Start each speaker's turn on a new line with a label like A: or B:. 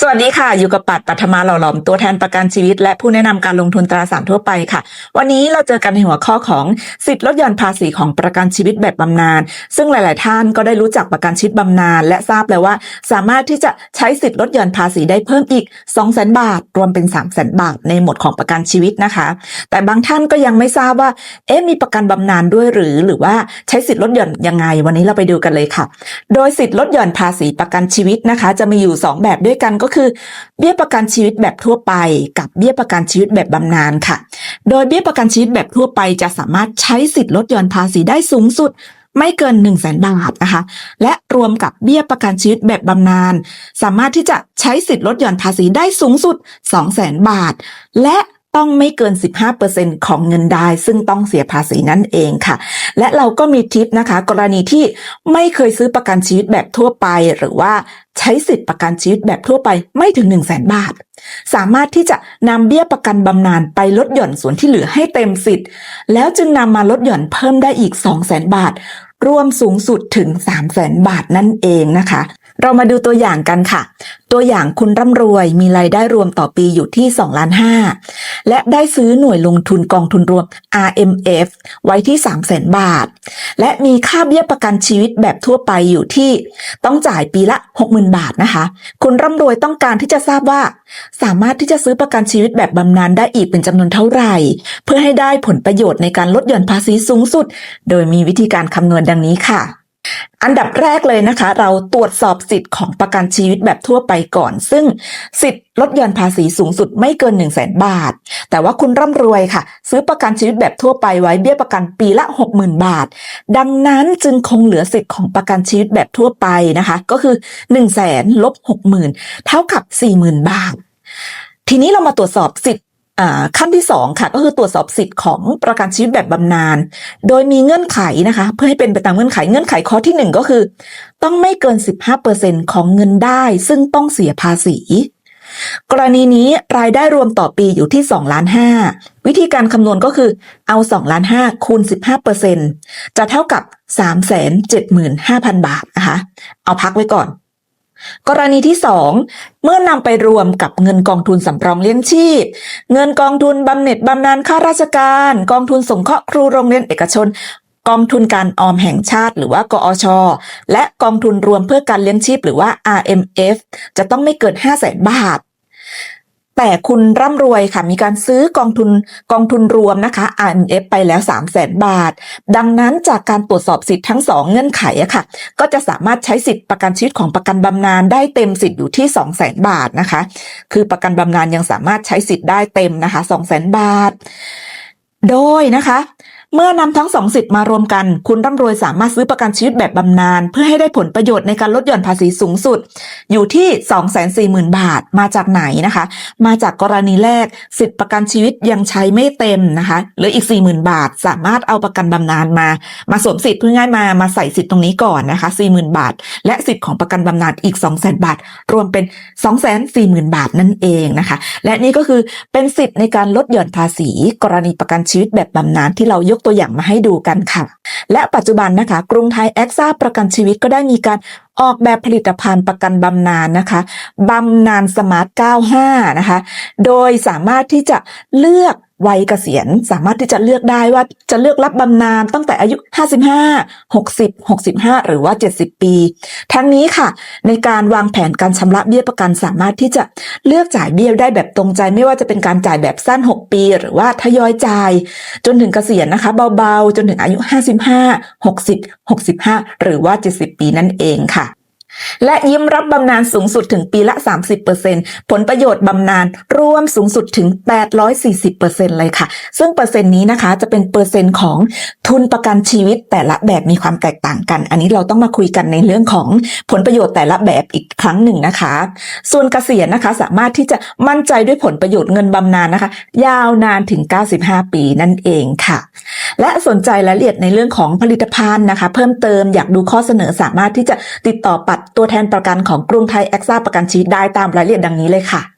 A: สวัสดีค่ะ อยู่กับปัดปัทมาหล่อหลอมตัวแทนประกันชีวิต และผู้แนะนำการลงทุนตราสารทั่วไปค่ะ วันนี้เราเจอกันในหัวข้อของสิทธิลดหย่อนภาษีของประกันชีวิตแบบบำนาญซึ่งหลาย ๆ ท่านก็ได้รู้จักประกันชีวิตบำนาญและทราบแล้วว่า สามารถที่จะใช้สิทธิลดหย่อนภาษีได้เพิ่มอีก 2 0 0 0 0 0 บาท รวมเป็น 3 0 0 0 0 0บาทในหมวดของประกันชีวิตนะคะ แต่บางท่านก็ยังไม่ทราบว่าเอ๊ะมีประกันบำนาญด้วยหรือ หรือว่าใช้สิทธิลดหย่อนยังไง วันนี้เราไปดูกันเลยค่ะ โดยสิทธิลดหย่อนภาษีประกันชีวิตนะคะ จะมีอยู่ 2 แบบด้วยกันก็็คือเบี้ยประกันชีวิตแบบทั่วไป กับเบี้ยประกันชีวิตแบบบำนาญค่ะ โดยเบี้ยประกันชีวิตแบบทั่วไปจะสามารถใช้สิทธิลดหย่อนภาษีได้สูงสุดไม่เกิน 1 0 0 0 0แบาทนะคะ และรวมกับเบี้ยประกันชีวิตแบบบำนาญสามารถที่จะใช้สิทธิลดหย่อนภาษีได้สูงสุด 2 0 0 0 0 0บาท และ ต้องไม่เกิน 15%ของเงินได้ ซึ่งต้องเสียภาษีนั่นเองค่ะ และเราก็มีทิปนะคะ กรณีที่ไม่เคยซื้อประกันชีวิตแบบทั่วไป หรือว่าใช้สิทธิประกันชีวิตแบบทั่วไปไม่ถึง 1 0 0 0 0แบาท สามารถที่จะนำเบี้ยประกันบำนาญไปลดหย่อนส่วนที่เหลือให้เต็มสิทธิ์ แล้วจึงนำมาลดหย่อนเพิ่มได้อีก 2 0 0 0 0 0 บาท รวมสูงสุดถึง 3 0 0 0 0 0 บาทนั่นเองนะคะ เรามาดูตัวอย่างกันค่ะ ตัวอย่างคุณร่ำรวยมีรายได้รวมต่อปีอยู่ที่2ล้าน5และได้ซื้อหน่วยลงทุนกองทุนรวม RMF ไว้ที่ 3 0 0 0 0 0 บาท และมีค่าเบี้ยประกันชีวิตแบบทั่วไปอยู่ที่ต้องจ่ายปีละ 60,000 บาทนะคะ คุณร่ำรวยต้องการที่จะทราบว่า สามารถที่จะซื้อประกันชีวิตแบบบำนาญได้อีกเป็นจำนวนเท่าไหร่ เพื่อให้ได้ผลประโยชน์ในการลดหย่อนภาษีสูงสุด โดยมีวิธีการคำนวณดังนี้ค่ะ อันดับแรกเลยนะคะ เราตรวจสอบสิทธิ์ของประกันชีวิตแบบทั่วไปก่อน ซึ่งสิทธิ์ลดหย่อนภาษีสูงสุดไม่เกิน 1 0 0 0 0แบาท แต่ว่าคุณร่ำรวยค่ะ ซื้อประกันชีวิตแบบทั่วไปไว้เบี้ยประกันปีละ 60,000 บาท ดังนั้นจึงคงเหลือสิทธิ์ของประกันชีวิตแบบทั่วไปนะคะ ก็คือ 1 0 0 0 0แสนลบ60,000 เท่ากับ 40,000 บาท ทีนี้เรามาตรวจสอบสิทธิ ขั้นที่ 2 ค่ะก็คือตรวจสอบสิทธิ์ของประกันชีวิตแบบบำนาญโดยมีเงื่อนไขนะคะ เพื่อให้เป็นไปตามเงื่อนไขเงื่อนไขข้อที่ 1 ก็คือ ต้องไม่เกิน 15%ของเงินได้ ซึ่งต้องเสียภาษี กรณีนี้รายได้รวมต่อปีอยู่ที่2ล้าน5วิธีการคำนวณก็คือเอา2ล้าน5คูณ 15%จะเท่ากับ 375,000 บาทนะคะเอาพักไว้ก่อน กรณีที่ 2 เมื่อนำไปรวมกับเงินกองทุนสำรองเลี้ยงชีพ เงินกองทุนบำเหน็จบำนาญข้าราชการ กองทุนสงเคราะห์ครูโรงเรียนเอกชน กองทุนการออมแห่งชาติ หรือว่ากอช และกองทุนรวมเพื่อการเลี้ยงชีพ หรือว่า RMF จะต้องไม่เกิน 5 0 0แสนบาท แต่คุณร่ำรวยค่ะ มีการซื้อกองทุนกองทุนรวมนะคะ RMF ไปแล้ว 3 0 0แสนบาท ดังนั้นจากการตรวจสอบสิทธิ์ทั้ง 2 เงื่อนไขอะค่ะ ก็จะสามารถใช้สิทธิประกันชีวิตของประกันบำนาญได้เต็มสิทธิ์อยู่ที่ 2 0 0แสนบาทนะคะ คือประกันบำนาญยังสามารถใช้สิทธิ์ได้เต็มนะคะ 2 0 0แสนบาท โดยนะคะ เมื่อนำทั้งสองสิทธิ์มารวมกัน คุณร่ำรวยสามารถซื้อประกันชีวิตแบบบำนาญเพื่อให้ได้ผลประโยชน์ในการลดหย่อนภาษีสูงสุด อยู่ที่ 240,000 บาทมาจากไหนนะคะ มาจากกรณีแรกสิทธิประกันชีวิตยังใช้ไม่เต็มนะคะเหลืออีก 40,000 บาท สามารถเอาประกันบำนาญมา มาสวมสิทธิ์เพื่อง่ายมามาใส่สิทธิ์ตรงนี้ก่อนนะคะ 40,000 บาท และสิทธิ์ของประกันบำนาญอีก 200,000 บาท รวมเป็น 240,000 บาทนั่นเองนะคะ และนี่ก็คือเป็นสิทธิ์ในการลดหย่อนภาษี กรณีประกันชีวิตแบบบำนาญที่เรายกตัวอย่างมาให้ดูกันค่ะ และปัจจุบันนะคะ กรุงไทยแอคซ่าประกันชีวิตก็ได้มีการออกแบบผลิตภัณฑ์ประกันบำนาญนะคะบำนาญสมาร์ท 95 นะคะ โดยสามารถที่จะเลือก วัยเกษียณสามารถที่จะเลือกได้ว่าจะเลือกรับบำนาญตั้งแต่อายุ 55 60 65 หรือว่า 70 ปี ทั้งนี้ค่ะ ในการวางแผนการชำระเบี้ยประกันสามารถที่จะเลือกจ่ายเบี้ยได้แบบตรงใจ ไม่ว่าจะเป็นการจ่ายแบบสั้น 6 ปี หรือว่าทยอยจ่าย จนถึงเกษียณนะคะ เบาๆ จนถึงอายุ 55 60 65 หรือว่า 70 ปีนั่นเองค่ะ และยิ้มรับบำนาญสูงสุดถึงปีละ 30%ผลประโยชน์บำนาญรวมสูงสุดถึง 840%เลยค่ะ ซึ่งเปอร์เซ็นต์นี้นะคะจะเป็นเปอร์เซ็นต์ของทุนประกันชีวิตแต่ละแบบมีความแตกต่างกัน อันนี้เราต้องมาคุยกันในเรื่องของผลประโยชน์แต่ละแบบอีกครั้งหนึ่งนะคะ ส่วนเกษียณนะคะสามารถที่จะมั่นใจด้วยผลประโยชน์เงินบำนาญนะคะ ยาวนานถึง 95 ปีนั่นเองค่ะ และสนใจรายละเอียดในเรื่องของผลิตภัณฑ์นะคะ เพิ่มเติมอยากดูข้อเสนอสามารถที่จะติดต่อปัดตัวแทนประกันของกรุงไทยแอคซ่าประกันชีวิตได้ตามรายละเอียดดังนี้เลยค่ะ